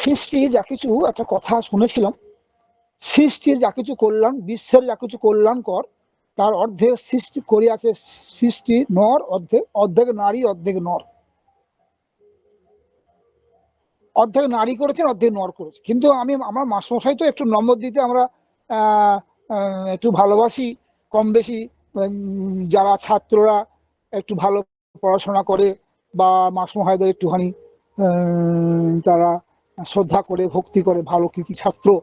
সৃষ্টির যা কিছু, একটা কথা শুনেছিলাম সৃষ্টির যা কিছু করলাম, বিশ্বের যা কিছু কল্যাণ কর, তার অর্ধেক সৃষ্টি করিয়াছে সৃষ্টি, নর, অর্ধেক অর্ধেক নারী, অর্ধেক নর। অর্ধেক নারী করেছেন, অর্ধেক নর করেছে কিন্তু আমি, আমার মাসমশাই তো একটু নম্বর দিতে আমরা একটু ভালোবাসি কম বেশি যারা ছাত্ররা একটু ভালো পড়াশোনা করে, বা মাসমশাইদের একটুখানি তারা শ্রদ্ধা করে, ভক্তি করে, ভালো কৃতি ছাত্র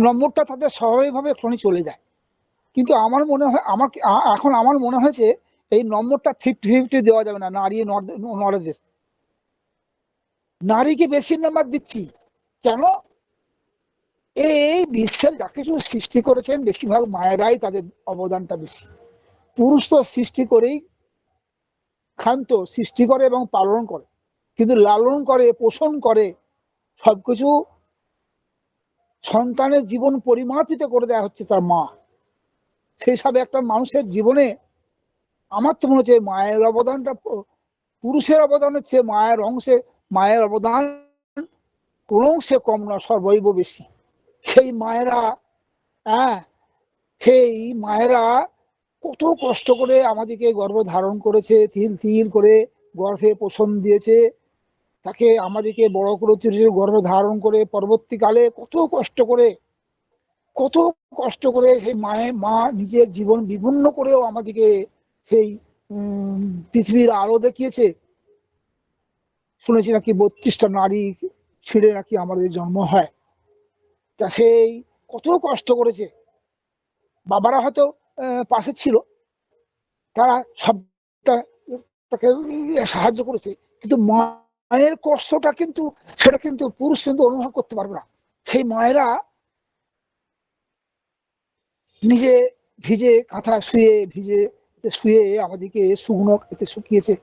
নম্বরটা তাদের স্বাভাবিকভাবে একটুখানি চলে যায়। কিন্তু আমার মনে হয়, আমার এখন আমার মনে হয়েছে এই নম্বরটা ফিফটি ফিফটি দেওয়া যাবে না, নারী নর- নরেদের। নারীকে বেশি নাম্বার দিচ্ছি। কেন? এই বিশ্বের যা কিছু সৃষ্টি করেছেন, বেশিরভাগ মায়েরাই তাদের অবদানটা বেশি। পুরুষ তো সৃষ্টি করেই ক্ষান্ত সৃষ্টি করে এবং পালন করে। কিন্তু লালন করে, পোষণ করে সবকিছু সন্তানের জীবন পরিমাপিত করে দেওয়া হচ্ছে তার মা। সেই হিসাবে একটা মানুষের জীবনে আমার তো মনে হচ্ছে মায়ের অবদানটা পুরুষের অবদানের চেয়ে মায়ের অংশে, মায়ের অবদান কোন অংশে কম না, সর্বৈব বেশি। সেই মায়েরা হ্যাঁ সেই মায়েরা কত কষ্ট করে আমাদেরকে গর্ভ ধারণ করেছে, তিল তিল করে গর্ভে পোষণ দিয়েছে। তাকে আমাদেরকে বড় করে তুলেছে গর্ভ ধারণ করে পরবর্তীকালে কত কষ্ট করে, কত কষ্ট করে সেই মায়ের মা নিজের জীবন বিভিন্ন করেও আমাদেরকে সেই পৃথিবীর আলো দেখিয়েছে। শুনেছি নাকি বত্রিশটা নারী ছিঁড়ে নাকি আমাদের জন্ম হয়। তা সেই কত কষ্ট করেছে। বাবারা হয়তো পাশে ছিল। তারা সবটা তাকে সাহায্য করেছে। কিন্তু মায়ের কষ্টটা কিন্তু, সেটা কিন্তু পুরুষ কিন্তু অনুভব করতে পারবে না। সেই মায়েরা নিজে ভিজে কাঁথা শুয়ে, ভিজে শুয়ে আমাদেরকে শুকনো এতে শুকিয়েছে।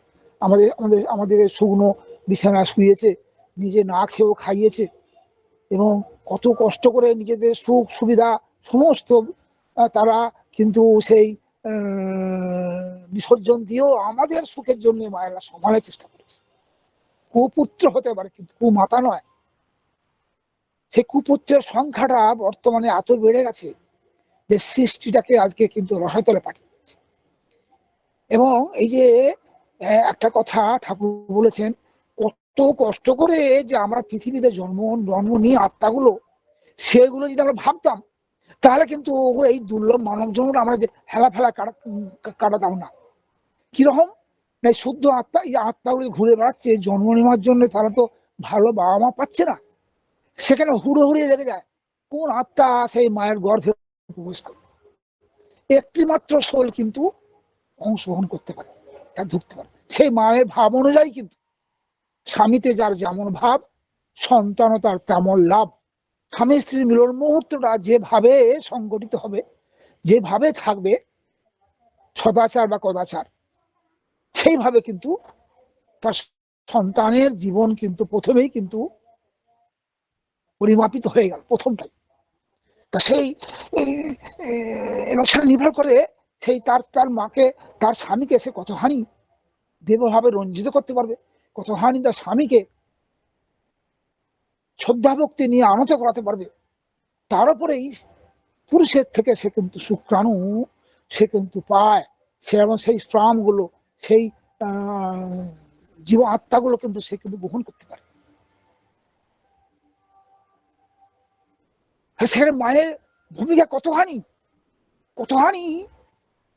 আমাদের আমাদের আমাদের শুকনো বিছানা শুয়েছে, নিজে না খেয়েও খাইয়েছে। এবং কত কষ্ট করে নিজেদের সুখ, সুবিধা সমস্ত তারা কিন্তু সেই বিসর্জন দিয়েও আমাদের সুখের জন্য মায়েরা সমানের চেষ্টা করেছে। কুপুত্র হতে পারে, কিন্তু কুমাতা নয়। সেই কুপুত্রের সংখ্যাটা বর্তমানে এত বেড়ে গেছে যে সৃষ্টিটাকে আজকে কিন্তু রসাতলে পাঠিয়ে দিয়েছে। এবং এই যে একটা কথা ঠাকুর বলেছেন, কত কষ্ট করে যে আমরা পৃথিবীতে জন্ম জন্ম নিয়ে আত্মাগুলো, সেগুলো যদি আমরা ভাবতাম, তাহলে কিন্তু এই দুর্লভ মানব জন্মটা আমরা যে হেলা ফেলা কাটা- কাটাতাম না। কীরকম? না শুদ্ধ আত্মা, এই আত্মাগুলো ঘুরে বেড়াচ্ছে, জন্ম নেওয়ার জন্য তারা তো ভালো বাবা মা পাচ্ছে না। সেখানে হুড়ো হুড়িয়ে লেগে যায়, কোন আত্মা সেই মায়ের গর্ভে প্রবেশ করে একটি মাত্র সোল কিন্তু অংশগ্রহণ করতে পারে, তা ঢুকতে পারে। সেই মায়ের ভাব অনুযায়ী কিন্তু স্বামীতে যার যেমন ভাব, সন্তানও তার তেমন লাভ। স্বামী স্ত্রীর মিলন মুহূর্তটা যেভাবে সংগঠিত হবে, যেভাবে থাকবে, সদাচার বা কদাচার সেইভাবে কিন্তু তার সন্তানের জীবন কিন্তু প্রথমেই কিন্তু পরিমাপিত হয়ে গেল, প্রথমটাই। তা সেই সেটা নির্ভর করে সেই তার তার মাকে, তার স্বামীকে সে কতখানি দেবভাবে রঞ্জিত করতে পারবে, কতখানি তার স্বামীকে শ্রদ্ধা ভক্তি নিয়ে আনত করাতে পারবে, তার উপরেই পুরুষের থেকে সে কিন্তু শুক্রাণু, সে কিন্তু পায়, সে এবং সেই গুলো সেই জীব আত্মাগুলো কিন্তু সে কিন্তু গ্রহণ করতে পারে। সেখানে মায়ের ভূমিকা কতখানি? কতখানি?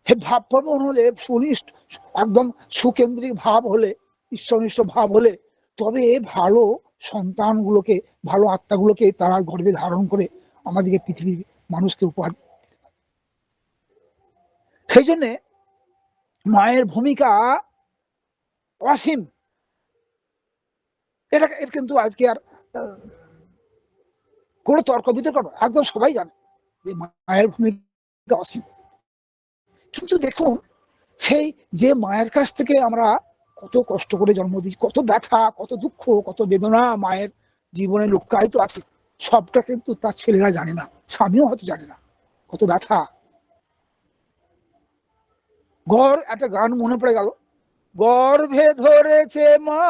হে ভাব প্রবণ হলে সুনিষ্ঠ, একদম সুকেন্দ্রিক ভাব হলে, ঈশ্বরনিষ্ঠ ভাব হলে, তবে ভালো সন্তানগুলোকে, ভালো আত্মাগুলোকে তারা গর্বে ধারণ করে আমাদেরকে পৃথিবীর মানুষকে উপহার সেই জন্যে মায়ের ভূমিকা অসীম। এটা এর কিন্তু আজকে আর কোনো তর্ক বিতর্ক একদম সবাই জানে যে মায়ের ভূমিকা অসীম। কিন্তু দেখুন, সেই যে মায়ের কাছ থেকে আমরা কত কষ্ট করে জন্ম দিই কত ব্যথা, কত দুঃখ, কত বেদনা মায়ের জীবনে লুক্কায়িত আছে, সবটা কিন্তু তার ছেলেরা জানে না, স্বামীও হয়তো জানে না। কত ব্যথা গড় একটা গান মনে পড়ে গেল। গর্ভে ধরেছে মা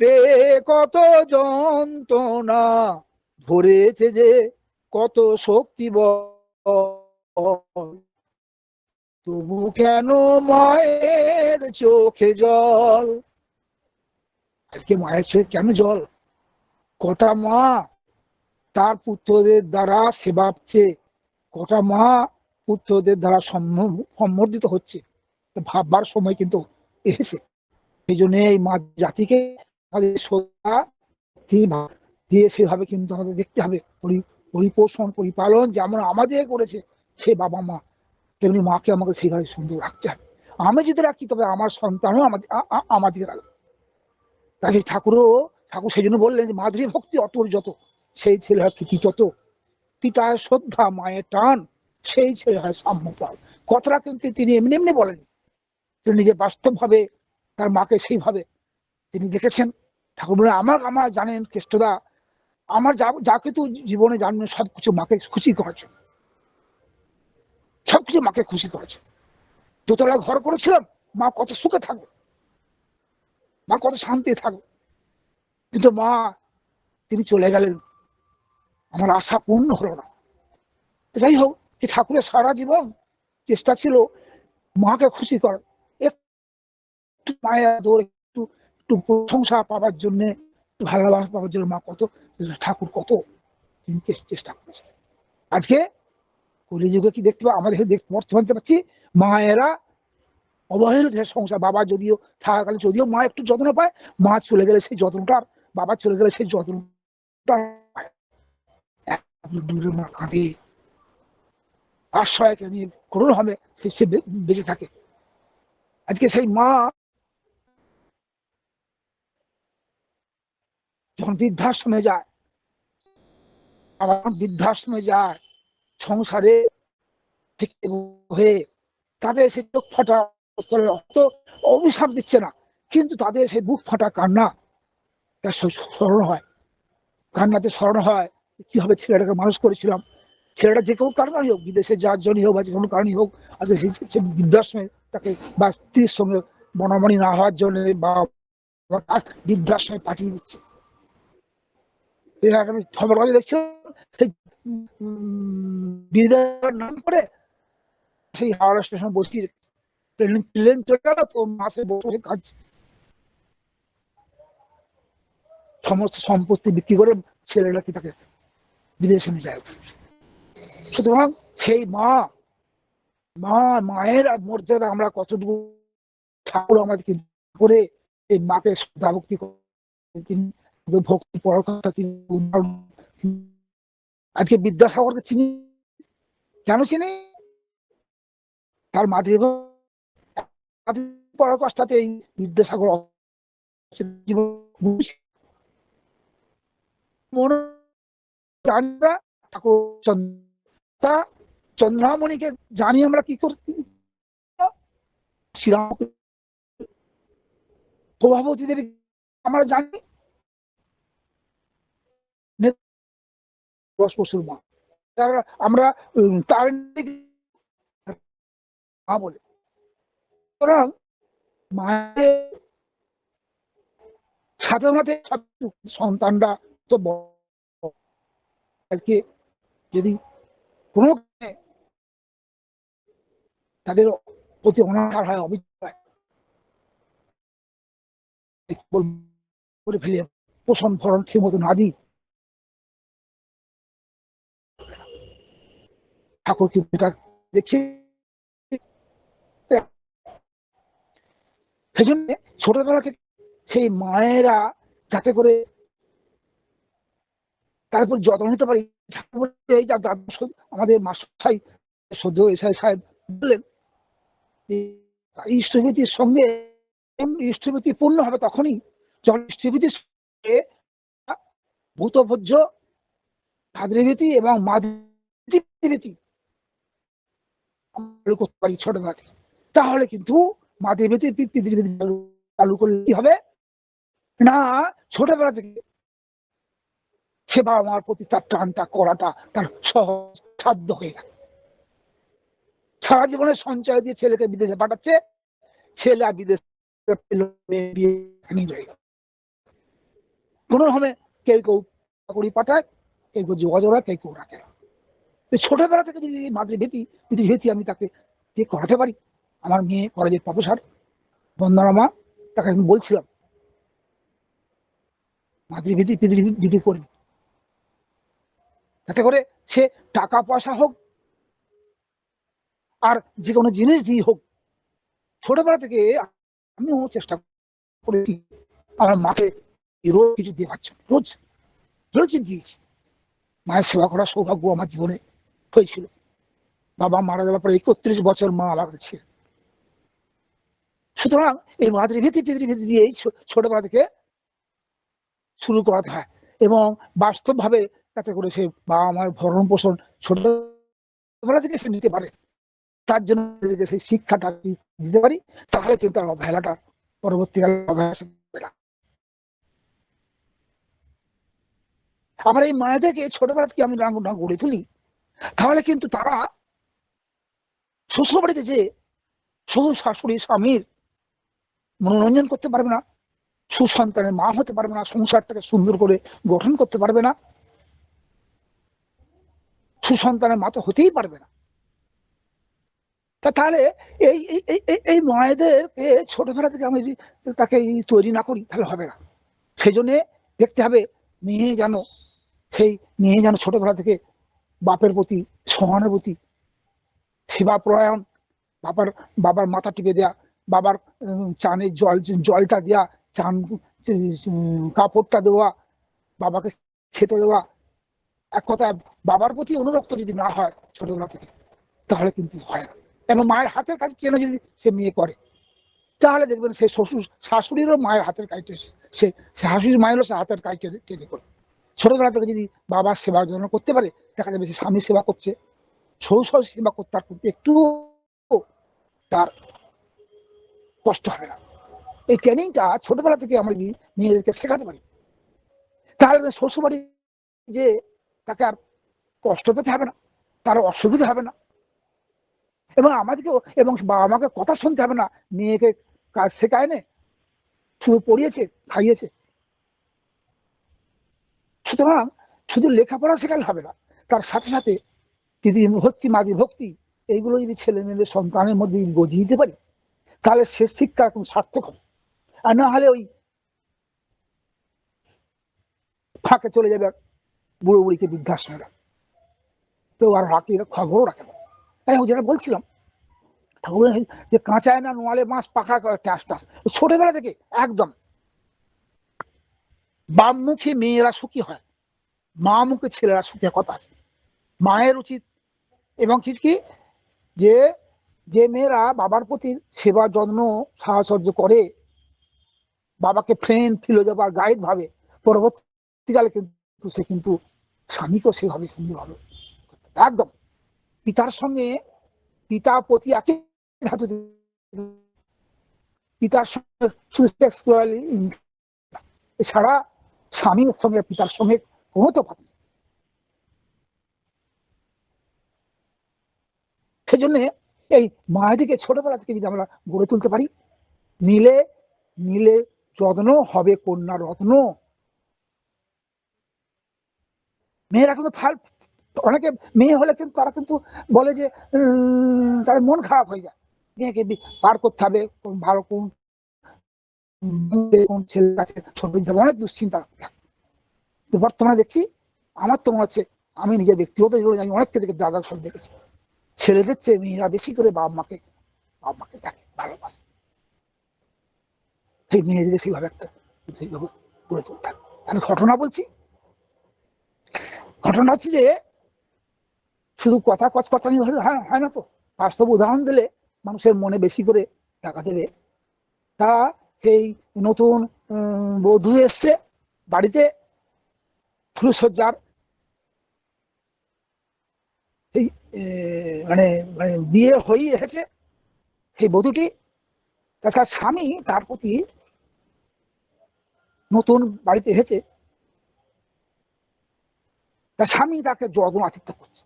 পেয়ে কত যন্ত্রণা, ধরেছে যে কত শক্তি তবু কেন মায়ের চোখে জল? আজকে মায়ের চোখে কেন জল? কটা মা তার পুত্রদের দ্বারা সেবা কটা মা পুত্রদের দ্বারা সম্বর্ধিত হচ্ছে। ভাববার সময় কিন্তু এসেছে। এই জন্য এই মা জাতিকে দিয়ে সেভাবে কিন্তু আমাদের দেখতে হবে। পরিপোষণ, পরিপালন যেমন আমাদের করেছে সে বাবা মা, তেমনি মাকে আমাকে সেইভাবে সুন্দর রাখতে হবে। আমি যদি রাখি, তবে আমার সন্তানও আমাদের আমাদের রাখবে তাই ঠাকুরও, ঠাকুর সেই জন্য বললেন যে, মাধুরী ভক্তি অতর যত, সেই ছেলে কৃতি যত। পিতা শ্রদ্ধা, মায়ের টান সেই ছেলে হয় সাম্যপাল। কথাটা কিন্তু তিনি এমনি এমনি বলেন। তিনি নিজে বাস্তবভাবে তার মাকে সেইভাবে তিনি দেখেছেন। ঠাকুর বলে আমার আমার জানেন কেষ্টদা, আমার যা যা কিছু জীবনে জানবেন সবকিছু মাকে খুশি করেছে। সবকিছু মাকে খুশি করেছে। দোতলা ঘর করেছিলাম, মা কত সুখে থাকবে, মা কত শান্তি থাকবে। কিন্তু মা, তিনি চলে গেলেন। আমার আশা পূর্ণ হলো না। যাই হোক এই ঠাকুরের সারা জীবন চেষ্টা ছিল মাকে খুশি করার। একটু মায়া দৌড় একটু একটু প্রশংসা পাওয়ার জন্য ভালোবাসা পাওয়ার জন্য মা কত, ঠাকুর কত তিনি চেষ্টা করেছে। আজকে কলিযুগে কি দেখতে পাই আমাদের দেখতে বর্তমানে পাচ্ছি মায়েরা অবহেলিত যে সংসার। বাবা যদিও থাকাকালীন, যদিও মা একটু যত্ন পায়, মা চলে গেলে সেই যত্নটা, বাবা চলে গেলে সেই যত্নটা মা কাঁদে। আশ্রয়কে নিয়ে করুণ হবে সে বেঁচে থাকে। আজকে সেই মা যখন বৃদ্ধাশ্রমে যায় আবার বৃদ্ধাশ্রমে যায়, সংসারে হয়ে তাদের সে চোখ ফাটা অত অভিশাপ দিচ্ছে না, কিন্তু তাদের সেই বুক ফাটা কান্না, তার স্মরণ হয়। কান্নাতে স্মরণ হয় কীভাবে ছেলেটাকে মানুষ করেছিলাম। ছেলেটা যে কোনো কারণেই হোক, বিদেশে যার জন্যই হোক বা যে কোনো কারণেই হোক আজকে সে বৃদ্ধাশ্রমে তাকে বা স্ত্রীর সঙ্গে বনামনি না হওয়ার জন্য বা তার বৃদ্ধাশ্রমে পাঠিয়ে দিচ্ছে। আমি খবর কাগজে দেখছি। সেই নাম করে সেই হাওড়া স্টেশন বসিয়ে। ট্রেন ট্রেন চলে গেল তো মাসে বসে কাজ। সমস্ত সম্পত্তি বিক্রি করে ছেলেরা কি তাকে বিদেশে নিয়ে যায়? সুতরাং সেই মা মা, মায়ের মর্যাদা আমরা কতটুকু ঠাকুর আমাদেরকে করে এই মাকে শ্রদ্ধা ভক্তি করে তিনি ভক্তি পরকথা তিনি আজকে বিদ্যাসাগরকে চিনি? কেন চিনি? তার মাতৃ পরাকাষ্ঠাতে এই বিদ্যাসাগর ঠাকুর চন্দ্রা চন্দ্রামণিকে জানি আমরা কি করছি? শ্রীরাম আমরা জানি। দশ বছর মা আমরা তার বলে। সুতরাং মায়ের সাথে সাথে সন্তানরা তো বড়। আজকে যদি কোনো তাদের প্রতি অনাচার হয় অবিচার হয়। করে ফেলে, পোষণ ফরণ ঠিক মতো না দিই ঠাকুর কি দেখছি সেই জন্য ছোটবেলা থেকে সেই মায়েরা যাতে করে তারপর যত্ন নিতে পারি আমাদের মাসাই সদ্য এসআই সাহেব বললেন ইষ্টভীতির সঙ্গে ইষ্টভীতি পূর্ণ হবে তখনই, যখন ইষ্টভীতির সঙ্গে ভূতভোজ্য, ভাদ্রীভীতি এবং মাতৃভীতি করতে পারি ছোটবেলা তাহলে কিন্তু মাতৃভীতি পিতৃভীতি চালু চালু করলে কি হবে। না, ছোটবেলা থেকে সে বাবা মার প্রতি তার টানটা করাটা তার সহজ সাধ্য হয়ে গেল। সারা জীবনের সঞ্চয় দিয়ে ছেলেকে বিদেশে পাঠাচ্ছে, ছেলে আর বিদেশে কোনো রকমে কেউ কেউ চাকরি পাঠায়, কেউ কেউ যোগাযোগ কেউ কেউ রাখে। ছোটবেলা থেকে যদি মাতৃভীতি যদি ভীতি আমি তাকে দিয়ে করাতে পারি, আমার মেয়ে কলেজের প্রফেসর, বন্দনা মা, তাকে আমি বলছিলাম মাতৃভীতি পিতৃভীতি করবি যাতে করে সে টাকা পয়সা হোক আর যে কোনো জিনিস দিয়ে হোক, ছোটবেলা থেকে আমিও চেষ্টা করেছি আমার মাকে রোজ কিছু দিয়ে পাচ্ছ রোজ রোজ দিয়েছি। মায়ের সেবা করার সৌভাগ্য আমার জীবনে হয়েছিল। বাবা মারা যাওয়ার পরে একত্রিশ বছর মা কাছে ছিল সুতরাং এই মাতৃভীতি, পিতৃভীতি দিয়েই ছোটবেলা থেকে শুরু করাতে হয় এবং বাস্তবভাবে যাতে করে সে বাবা মার ভরণ পোষণ ছোটবেলা থেকে সে নিতে পারে তার জন্য সেই শিক্ষাটা দিতে পারি, তাহলে কিন্তু তার অবহেলাটা পরবর্তীকালে। আবার এই মায়েদেরকে ছোটবেলা থেকে আমি রাঙ্গ না গড়ে তুলি, তাহলে কিন্তু তারা শ্বশুর বাড়িতে যে শ্বশুর শাশুড়ি, স্বামীর মনোরঞ্জন করতে পারবে না, সুসন্তানের মা হতে পারবে না, সংসারটাকে সুন্দর করে গঠন করতে পারবে না সুসন্তানের মা তো হতেই পারবে না। তা তাহলে এই, এই- মায়েদেরকে ছোটবেলা থেকে আমি তাকে তৈরি না করি, তাহলে হবে না। সেই জন্যে দেখতে হবে মেয়ে যেন, সেই মেয়ে যেন ছোটবেলা থেকে বাপের প্রতি সহানুভূতি সেবা প্রয়াণ, বাবার বাবার মাথা টিপে দেয়া, বাবার চানের জল, জলটা দেয়া, চান কাপড়টা দেওয়া, বাবাকে খেতে দেওয়া এক কথায় বাবার প্রতি অনুরক্ত যদি না হয় ছোটবেলা থেকে, তাহলে কিন্তু হয় না। এবং মায়ের হাতের কাজ কেন যদি সে মেয়ে করে? তাহলে দেখবেন সে শ্বশুর, শাশুড়িরও মায়ের হাতের কাজটা সে শাশুড়ির মায়েরও সে হাতের কাজটা টেনে করে। ছোটবেলা থেকে যদি বাবার সেবার জন্য করতে পারে, দেখা যাবে সে স্বামী সেবা করছে। শ্বশুর সেবা করতে তার প্রতি একটু তার কষ্ট হবে না। এই ট্রেনিংটা ছোটবেলা থেকে আমরা যদি মেয়েদেরকে শেখাতে পারি, তাহলে শ্বশুর বাড়ি যে তাকে আর কষ্ট পেতে হবে না, তার অসুবিধা হবে না। এবং আমাদেরকে এবং বাবা মাকে কথা শুনতে হবে না, মেয়েকে কাজ শেখায় নে শুধু পড়িয়েছে, খাইয়েছে। সুতরাং শুধু লেখাপড়া শেখালে হবে না, তার সাথে সাথে যদি ভক্তি মাদি ভক্তি, এইগুলো যদি ছেলে মেয়েদের সন্তানের মধ্যে যদি গজিয়ে দিতে পারি, তাহলে সে শিক্ষা এখন সার্থক হবে। আর না হলে ওই ফাঁকে চলে যাবে বুড়ো বুড়িকে বৃদ্ধাশ্রমে রাখবে কেউ আর রাখি খবরও রাখে না। তাই হোক যেটা বলছিলাম ঠাকুর যে কাঁচায় না নোয়ালে মাছ পাখা করে টাস ছোটবেলা থেকে একদম। বামমুখী মেয়েরা সুখী হয় মা মুখে ছেলেরা সুখী কথা আছে। মায়ের উচিত। এবং কি কি? যে যে মেয়েরা বাবার প্রতি সেবা, যত্ন সাহচর্য করে, বাবাকে ফ্রেন্ড ফিলোজফ আর গাইড ভাবে, পরবর্তীকালে কিন্তু সে কিন্তু স্বামীকেও সেভাবে সুন্দরভাবে একদম। পিতার সঙ্গে পিতা প্রতি একই ধাতুতে পিতার সঙ্গে এছাড়া স্বামীর সঙ্গে পিতার সঙ্গে কোনো তফাৎ নেই। সেই জন্য এই মায়েদিকে ছোটবেলা থেকে যদি আমরা গড়ে তুলতে পারি, নিলে নিলে যত্ন হবে কন্যা রত্ন। মেয়েরা কিন্তু ফাল অনেকে মেয়ে হলে কিন্তু তারা কিন্তু বলে যে তাদের মন খারাপ হয়ে যায়। মেয়েকে পার করতে হবে ভালো কোন ছেলের কাছে অনেক দুশ্চিন্তা। বর্তমানে দেখছি, আমার তো মনে হচ্ছে, আমি নিজের ব্যক্তিগত জীবনে আমি অনেককে দেখে দাদা সব দেখেছি। ছেলেদের চেয়ে মেয়েরা বেশি করে বাবা মাকে বাবা মাকে দেখে, ভালোবাসে। সেই মেয়েদের সেইভাবে একটা, সেইভাবে গড়ে তুলতে আমি ঘটনা বলছি। ঘটনা হচ্ছে যে শুধু কথা কচকচানি হলে হয় হয় না তো? বাস্তব উদাহরণ দিলে মানুষের মনে বেশি করে টাকা দেবে। তা সেই নতুন বধূ এসছে বাড়িতে ফুলসজ্জার এই মানে মানে বিয়ে হয়েই এসেছে সেই বধূটি। তাছাড়া স্বামী তার প্রতি নতুন বাড়িতে এসেছে। তার স্বামী তাকে যত্ন আতিথ্য করছে।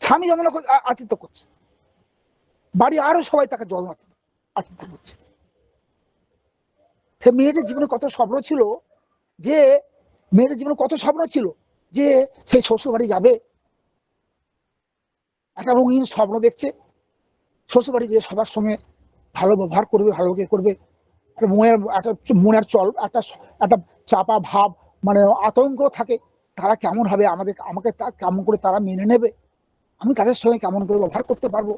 স্বামী যত্ন আতিথ্য করছে। বাড়ি আরও সবাই তাকে যত্ন আতিথ্য করছে। সে মেয়েটার জীবনে কত স্বপ্ন ছিল যে মেয়েটার জীবনে কত স্বপ্ন ছিল যে সেই শ্বশুর বাড়ি যাবে। একটা রঙিন স্বপ্ন দেখছে। শ্বশুর বাড়ি গিয়ে সবার সঙ্গে ভালো ব্যবহার করবে, ভালো কে করবে। একটা মনের একটা মনের চল, একটা একটা চাপা ভাব মানে আতঙ্ক থাকে, তারা কেমন হবে? আমাদের, আমাকে কেমন করে তারা মেনে নেবে? আমি তাদের সঙ্গে কেমন করে ব্যবহার করতে পারব?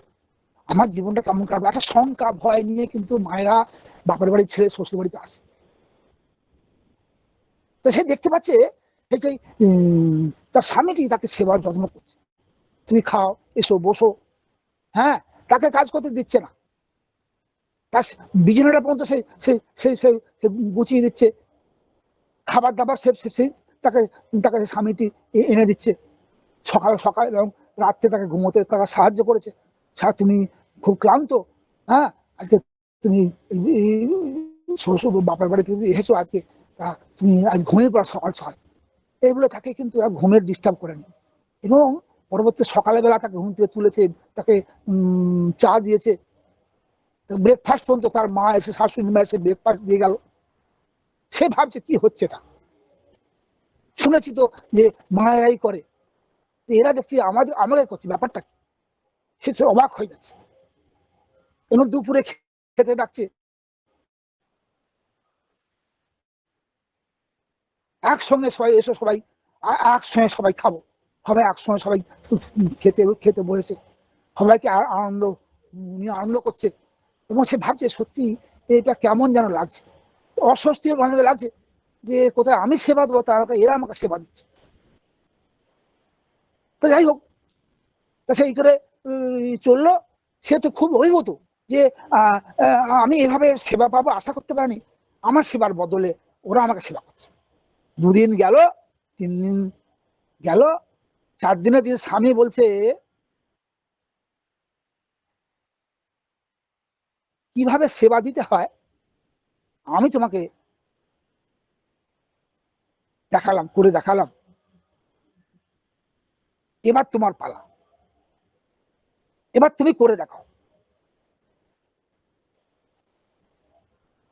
আমার জীবনটা কেমন কাটবে? একটা শঙ্কা, ভয় নিয়ে কিন্তু মায়েরা বাপের বাড়ি ছেড়ে শ্বশুর বাড়িতে আসে। তো সে দেখতে পাচ্ছে এই যে তার স্বামীটি তাকে সেবার যত্ন করছে। তুমি খাও, এসো, বসো। হ্যাঁ তাকে কাজ করতে দিচ্ছে না। তার বিছানাটা পর্যন্ত সে সে সে সে সে গুছিয়ে দিচ্ছে। খাবার দাবার সে সে- সে তাকে তাকে স্বামীটি এনে দিচ্ছে। সকাল সকাল এবং রাত্রে তাকে ঘুমোতে তাকে সাহায্য করেছে। স্যার, তুমি খুব ক্লান্ত। হ্যাঁ? আজকে তুমি শ্বশুর বাপের বাড়িতে তুমি এসেছ আজকে। তা তুমি আজ ঘুমিয়ে পড়ো সকাল সকাল। এগুলো তাকে কিন্তু ঘুমের ডিস্টার্ব করেনি এবং পরবর্তী সকালবেলা তাকে ঘুম থেকে তুলেছে, তাকে চা দিয়েছে। ব্রেকফাস্ট পর্যন্ত তার মা এসে, শাশুড়ি মা এসে ব্রেকফাস্ট দিয়ে গেল। সে ভাবছে, কি হচ্ছে এটা? শুনেছি তো যে মায়েরাই করে। এরা দেখছি আমাদের আমাদের করছে, ব্যাপারটা কি? সে অবাক হয়ে যাচ্ছে। এবং দুপুরে খেতে ডাকছে। একসঙ্গে সবাই এসো, সবাই একসঙ্গে সবাই খাব। সবাই একসঙ্গে সবাই খেতে খেতে বসেছে। সবাইকে আনন্দ আনন্দ করছে। এবং সে ভাবছে, সত্যি এটা কেমন যেন লাগছে। অস্বস্তি মনে লাগছে যে কোথায় আমি সেবা দেবো, তার এরা আমাকে সেবা দিচ্ছে। তো যাই হোক, তা সেই করে চলল। সে তো খুব অভিভূত যে আমি এভাবে সেবা পাবো, আশা করতে পারিনি। আমার সেবার বদলে ওরা আমাকে সেবা করছে। দুদিন গেল, তিন দিন গেল, চার দিনের দিন স্বামী বলছে, কীভাবে সেবা দিতে হয়? আমি তোমাকে দেখালাম, করে দেখালাম। এবার তোমার পালা। এবার তুমি করে দেখাও।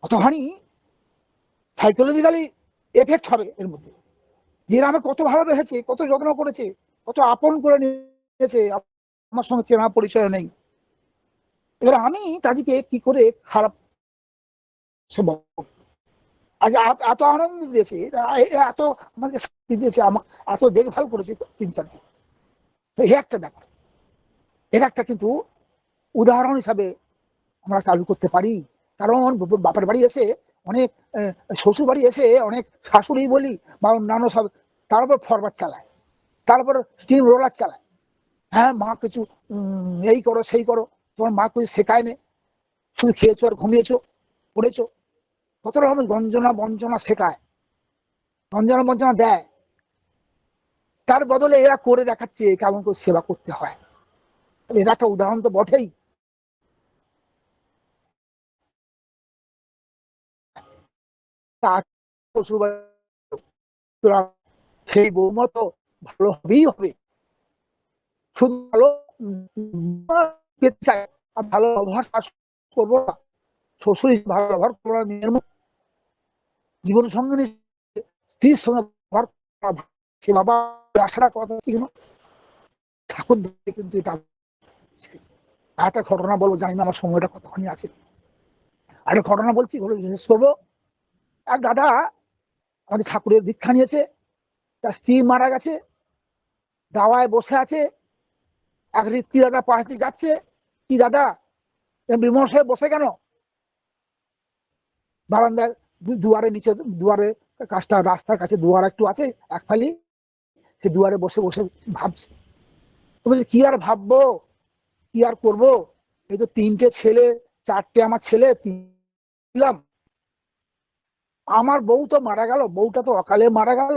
কতখানি সাইকোলজিক্যালি এফেক্ট হবে এর মধ্যে। এরা আমাকে কত ভালোবেসেছে কত যত্ন করেছে, কত আপন করে নিয়েছে, আমার সঙ্গে চেনা পরিচয় নেই। এবার আমি তাদেরকে কি করে খারাপ আজ এত- আনন্দ দিয়েছে এত আমাকে দিয়েছে আমার এত দেখভাল করেছে তিন চার দিন। একটা ব্যাপার। এটা একটা কিন্তু উদাহরণ হিসাবে আমরা চালু করতে পারি। কারণ বাপের বাড়ি এসে অনেক শ্বশুর বাড়ি এসে অনেক শাশুড়ি বলি বা অন্যান্য সব, তার উপর ফরওয়ার্ড চালায় তারপর স্টিম রোলার চালায়। হ্যাঁ মা কিছু এই করো, সেই করো, তোমার মা কিছু শেখায় নে শুধু খেয়েছো আর ঘুমিয়েছো, পড়েছো। কত রকমের গঞ্জনা বঞ্চনা শেখায়, গঞ্জনা বঞ্চনা দেয়। তার বদলে এরা করে দেখাচ্ছে কেমন করে সেবা করতে হয়। এরা একটা উদাহরণ তো বটেই। সেই বৌমা তো ভালো হবেই হবে। শুধু ভালো পেতে ভালো ব্যবহার করব না। শ্বশুর ভালো ব্যবহার করব না, মেয়ের জীবন সঙ্গিনী স্ত্রীর সঙ্গে বাবা আশাটা কথা ঠিক ঠাকুর কিন্তু এটা একটা ঘটনা বলব, জানি না আমার সময়টা কতখানি আছে। আর ঘটনা বলছি জিজ্ঞেস করব। এক দাদা আমাদের ঠাকুরের দীক্ষা নিয়েছে, তার স্ত্রী মারা গেছে, দাওয়ায় বসে আছে, এক ঋত্তি দাদা পাশ দিয়ে যাচ্ছে। কি দাদা বিমর্ষ হয়ে বসে কেন? বারান্দায় দুয়ারে নিচে দুয়ারে কাজটা রাস্তার কাছে দুয়ার একটু আছে, এক ফালি। সে দুয়ারে বসে বসে ভাবছে। বলছে, কি আর ভাববো? কি আর করব? এই তো তিনটে ছেলে, চারটে আমার ছেলে আমার বউ তো মারা গেল, বউটা তো অকালে মারা গেল।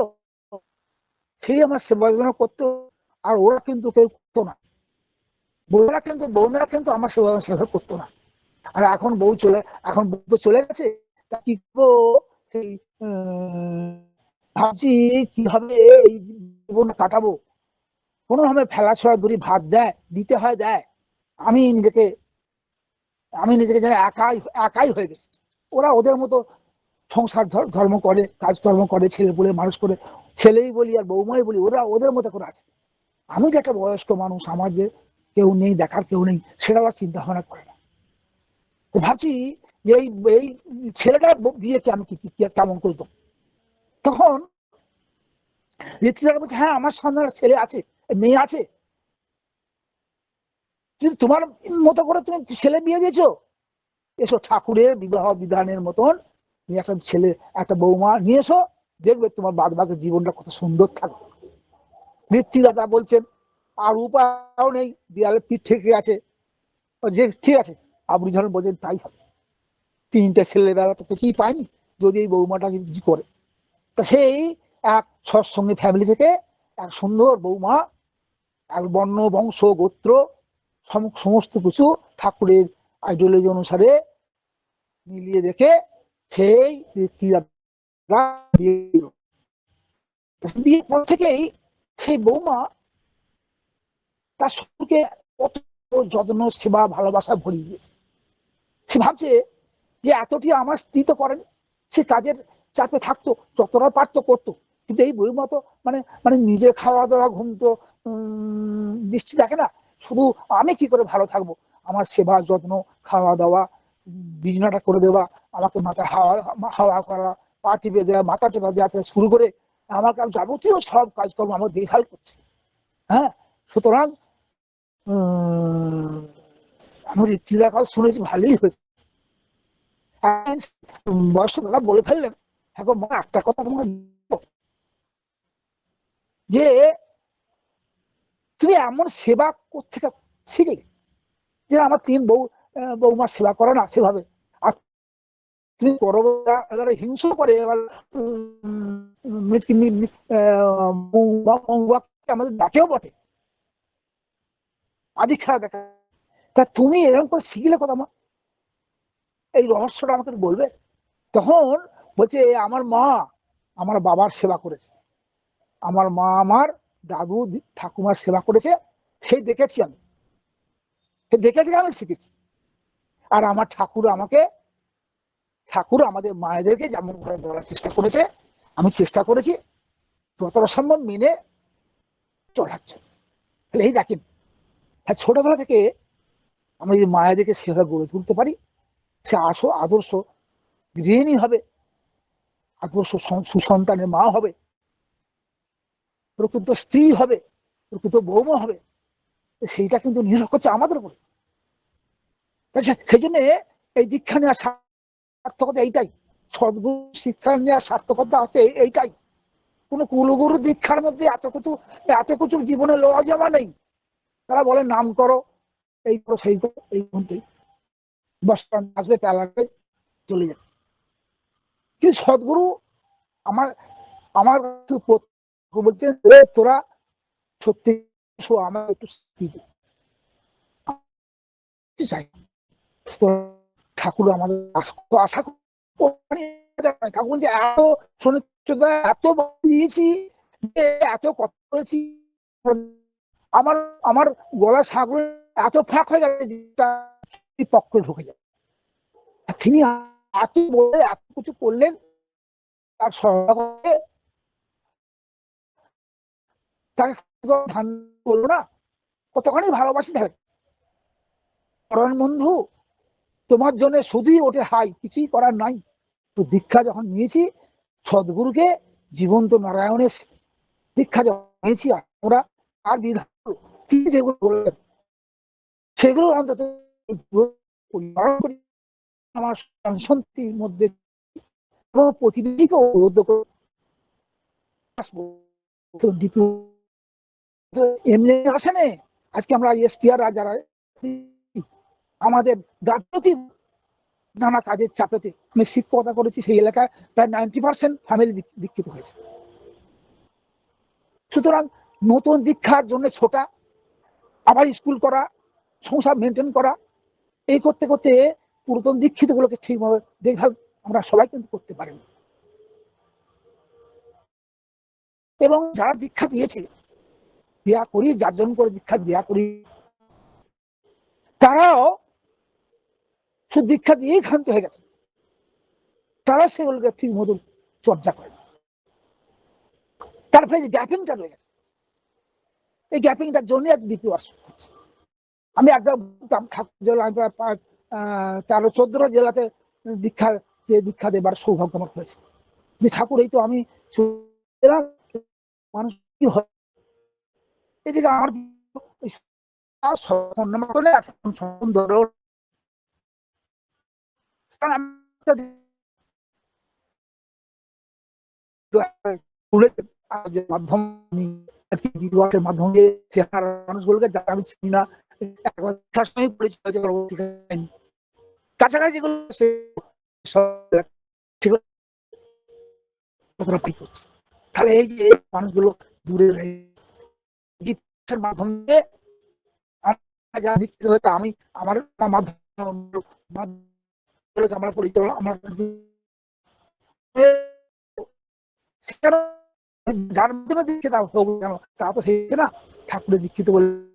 সেই আমার সেবা যত্ন করতো আর ওরা কিন্তু কেউ করতো না। বউরা কিন্তু বৌমেরা কিন্তু আমার সেবা সেবা করতো না। আর এখন বউ চলে, এখন বউ তো চলে গেছে। তা কি সেই ভাবছি কীভাবে এই জীবন কাটাবো। কোনোভাবে ফেলা ছড়া দূরে ভাত দেয়, দিতে হয় দেয়। আমি নিজেকে আমি নিজেকে যেন একাই একাই হয়ে গেছি। ওরা ওদের মতো সংসার ধর্ম করে, কাজকর্ম করে, ছেলে বলে মানুষ করে, ছেলেই বলি আর বৌমাই বলি, ওরা ওদের মতো করে আছে। আমি যে একটা বয়স্ক মানুষ, আমার যে কেউ নেই, দেখার কেউ নেই, সেটা আবার চিন্তা ভাবনা করে না। ভাবছি এই এই ছেলেটা বিয়েকে আমি কি কেমন করে দেবো তখন ঋতিকা বলছে হ্যাঁ আমার সন্তান ছেলে আছে, মেয়ে আছে। কিন্তু তোমার মতো করে তুমি ছেলে বিয়ে দিয়েছ। এসো ঠাকুরের বিবাহ বিধানের মতন তুমি একটা ছেলে, একটা বৌমা নিয়ে এসো, দেখবে তোমার বাদ বাকি জীবনটা কত সুন্দর থাকবে। ঋত্বিক দাদা বলছেন, আর উপায়ও নেই, দেয়ালে পিঠ থেকে আছে যে, ঠিক আছে। আপনি যখন বলছেন, তাই হবে। তিনটে ছেলেবেলা তো কিছুই পায়নি, যদি এই বৌমাটা কিছু করে। তা সেই এক সৎসঙ্গী ফ্যামিলি থেকে এক সুন্দর বৌমা, এক বর্ণ, বংশ, গোত্র, সম- সমস্ত কিছু ঠাকুরের আইডিওলজি অনুসারে মিলিয়ে দেখে সেই বিয়ের পর থেকেই সেই বৌমা তার শ্বশুরকে কত যত্ন, সেবা, ভালোবাসা ভরিয়ে দিয়েছে। সে ভাবছে যে এতটি আমার স্ত্রী তো করেন সে কাজের চাপে থাকতো যতটা পারতো করতো। কিন্তু এই বই মতো মানে মানে নিজের খাওয়া দাওয়া ঘুম তো দৃষ্টি দেখে না। শুধু আমি কি করে ভালো থাকব? আমার সেবা যত্ন খাওয়া দাওয়া বিছানাটা করে দেওয়া আমাকে মাথায় হাওয়া হাওয়া করা পা টিপে দেওয়া মাথা টেপা দেওয়া থেকে শুরু করে আমার কাজ যাবতীয় সব কাজকর্ম আমার দেখভাল করছে। হ্যাঁ? সুতরাং উম, আমি ঋত্বিদার কথা শুনেছি ভালোই হয়েছে। হ্যাঁ, বয়স্ক দাদা বলে ফেললেন। হ্যাঁ গো, মা একটা কথা তোমাকে যে তুমি এমন সেবা কোথেকে শিখলে? যে আমার তিন বউ বৌমা সেবা করে না সেভাবে। আর তুমি এবার হিংসা করে এবার আমাদের ডাকেও বটে। আদি খেলা দেখা। তা তুমি এরকম করে শিখলে কথা মা? এই রহস্যটা আমাকে বলবে? তখন বলছে আমার মা আমার বাবার সেবা করেছে। আমার মা আমার দাদু ঠাকুমার সেবা করেছে। সেই দেখেছি আমি। সে দেখে দেখে আমি, শিখেছি। আর আমার ঠাকুর আমাকে, ঠাকুর আমাদের মায়েদেরকে যেমন করে বলার চেষ্টা করেছে, আমি চেষ্টা করেছি। যতটা সম্ভব মেনে চলার জন্য। তাহলে এই দেখেন হ্যাঁ ছোটবেলা থেকে আমরা যদি মায়েদেরকে সেভাবে গড়ে তুলতে পারি সে আসো, আদর্শ গৃহিণী হবে, আদর্শ সুসন্তানের মা হবে, প্রকৃত স্ত্রী হবে, প্রকৃত বৌমা হবে সেইটা কিন্তু নির্ভর করছে আমাদের উপরে। সেই জন্য এই দীক্ষা নেওয়ার সার্থকতা এইটাই, সদ্গুরু শিক্ষা নেওয়ার সার্থকতা এই- এইটাই। কোন কুলগুরু দীক্ষার মধ্যে এত কিছু এত কিছু জীবনে লওয়া যাওয়া নেই। তারা বলে, নাম করো, এই করো, সেই করো, এই চলে যাবে। কিন্তু আমার আমার বলছেন তোরা সত্যি আমার একটু শান্তি দে।" কি চাই ঠাকুর আমাদের আশা ঠাকুর যে এত শুনেছ এত দিয়েছি যে, এত কথা বলেছি। আমার আমার গলা সাগরে এত ফাঁক হয়ে গেছে পক্ষে ঢুকে যায়। তিনি এত বলে, এত কিছু করলেন, তার সহায়তা করে তাকে ধান করল না, কতখানি ভালোবাসি থাকে কারণ বন্ধু, তোমার জন্য শুধুই ওঠে হাই, কিছুই করার নাই। তো দীক্ষা যখন নিয়েছি, সদ্গুরুকে জীবন্ত নারায়ণের দীক্ষা যখন নিয়েছি, আমরা আর বিধান যেগুলো বললেন। সেগুলো অন্তত আমার সন্তুষ্টির মধ্যে প্রতিনিধিকে এমনি আসে আজকে আমরা আমাদের রাজনৈতিক নানা কাজের চাপেতে আমি শিক্ষকতা করেছি সেই এলাকায় প্রায় নাইনটি পার্সেন্ট ফ্যামিলি দীক্ষিত হয়েছে সুতরাং নতুন দীক্ষার জন্য ছোটা, আবার স্কুল করা, সংসার মেনটেন করা এই করতে করতে পুরাতন দীক্ষিত গুলোকে ঠিকভাবে দেখভাল আমরা সবাই কিন্তু করতে পারি না। এবং যারা দীক্ষা দিয়েছে দেয়া করি, যার করে দীক্ষা দেয়া করি, তারাও সে দীক্ষা দিয়েই ক্ষান্ত হয়ে গেছে। তারা সেগুলোকে ঠিক মতো চর্চা করে তারপরে যে গ্যাপিংটা রয়ে গেছে। এই গ্যাপিংটার জন্য এক দ্বিতীয় আসছে আমি একদম ঠাকুর আমি তেরো চোদ্দটা জেলাতে দীক্ষা, যে দীক্ষা দেবার সৌভাগ্য আমার হয়েছে। যে ঠাকুর এই তো আমি মানুষ কি হয়? এদিকে আমার একটা মাধ্যমে মানুষগুলোকে যারা আমি চিনি না কাছাকাছি তাহলে এই যে মানুষগুলো দূরে দীক্ষিত হয়তো আমি আমার মাধ্যমে আমরা আমার যার মাধ্যমে দীক্ষিত তা তো সেই না। ঠাকুরের দীক্ষিত বলে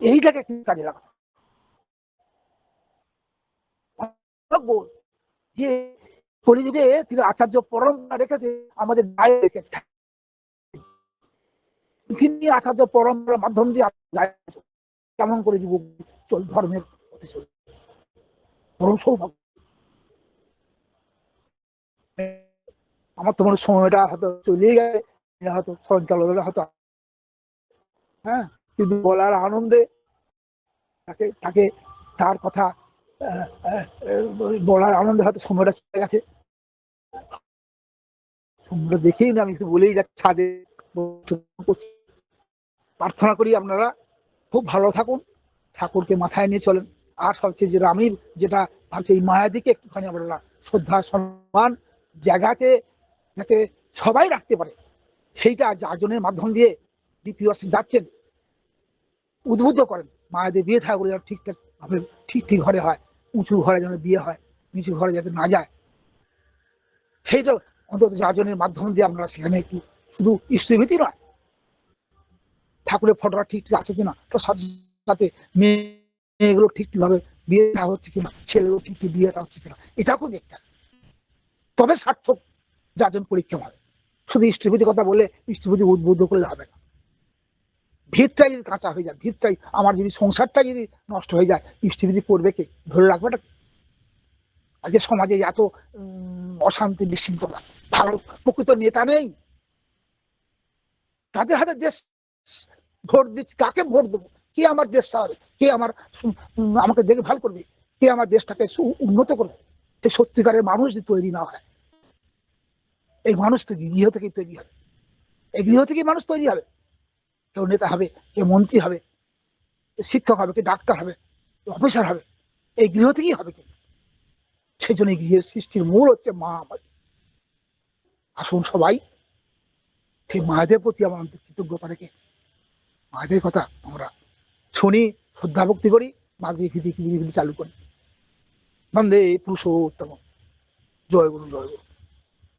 এইটাকে কাজে লাগা বল যে কলিযুগে তিনি আচার্য পরম্পরা রেখেছে, আমাদের গায়ে রেখেছে তিনি আচার্য পরম্পরার মাধ্যম দিয়ে। কেমন করে যুবক চল ধর্মের পরম সৌভাগ্য। আমার তোমার সময়টা হয়তো চলে গেছে, হয়তো সঞ্চালকরা হয়তো হ্যাঁ? কিন্তু বলার আনন্দে তাকে তাকে তার কথা বলার আনন্দে হয়তো সময়টা চলে গেছে। সময়টা দেখেই না, আমি কিছু বলেই যাচ্ছি, ছাদে প্রার্থনা করি আপনারা। খুব ভালো থাকুন, ঠাকুরকে মাথায় নিয়ে চলেন। আর সবচেয়ে যে রামির যেটা ভাবছি, এই মায়াদিকে একটুখানি আপনারা শ্রদ্ধা, সম্মান জায়গাতে যাতে সবাই রাখতে পারে, সেইটা যাজনের মাধ্যম দিয়ে দ্বিতীয় যাচ্ছেন। উদ্বুদ্ধ করেন। মায়েদের বিয়ে থাকলে যেন ঠিকঠাক ভাবে ঠিক ঠিক ঘরে হয়, উঁচু ঘরে যেন বিয়ে হয়, নিচু ঘরে যাতে না যায়। সেইটা অন্তত যাজনের মাধ্যম দিয়ে আপনারা সেখানে একটু শুধু ইষ্টভীতি নয়, ঠাকুরের ফটোটা ঠিক ঠিক আছে কিনা তার সাথে সাথে মেয়ে মেয়েগুলো ঠিক ঠিকভাবে বিয়ে দেওয়া হচ্ছে কিনা, ছেলেগুলো ঠিক ঠিক বিয়ে দেওয়া হচ্ছে কিনা, এটাকেও দেখতে হবে। তবে সার্থক যাজন পরীক্ষা হবে। শুধু ইষ্টভীতি কথা বলে ইষ্টভীতি উদ্বুদ্ধ করলে হবে না। ভিতটাই যদি কাঁচা হয়ে যায়, ভিতটাই আমার যদি সংসারটা যদি নষ্ট হয়ে যায় ইষ্টভীতি করবে কে? ধরে রাখবে না আজকে সমাজে এত অশান্তি বিশৃঙ্খলা, ভালো প্রকৃত নেতা নেই। তাদের হাতে দেশ, ভোট দিচ্ছি, কাকে ভোট দেবো? কে আমার দেশ চালাবে? কে আমার আমাকে দেখভাল করবে? কে আমার দেশটাকে উন্নত করবে? সে সত্যিকারের মানুষ যদি তৈরি না হয়, এই মানুষ তো গৃহ থেকেই তৈরি হবে। এই গৃহ থেকেই মানুষ তৈরি হবে। কেউ নেতা হবে, কেউ মন্ত্রী হবে শিক্ষক হবে, কেউ ডাক্তার হবে অফিসার হবে, এই গৃহ থেকেই হবে কিন্তু। সেই জন্য এই গৃহের সৃষ্টির মূল হচ্ছে মা আমার আসুন সবাই, সেই মায়েদের প্রতি আমার অন্তর কৃতজ্ঞতা রেখে মায়েদের কথা আমরা শুনি, শ্রদ্ধা ভক্তি করি মাতৃ ভিধি ভিধি চালু করি। বন্দে পুরুষোত্তম। জয় গুরু জয় গুরু।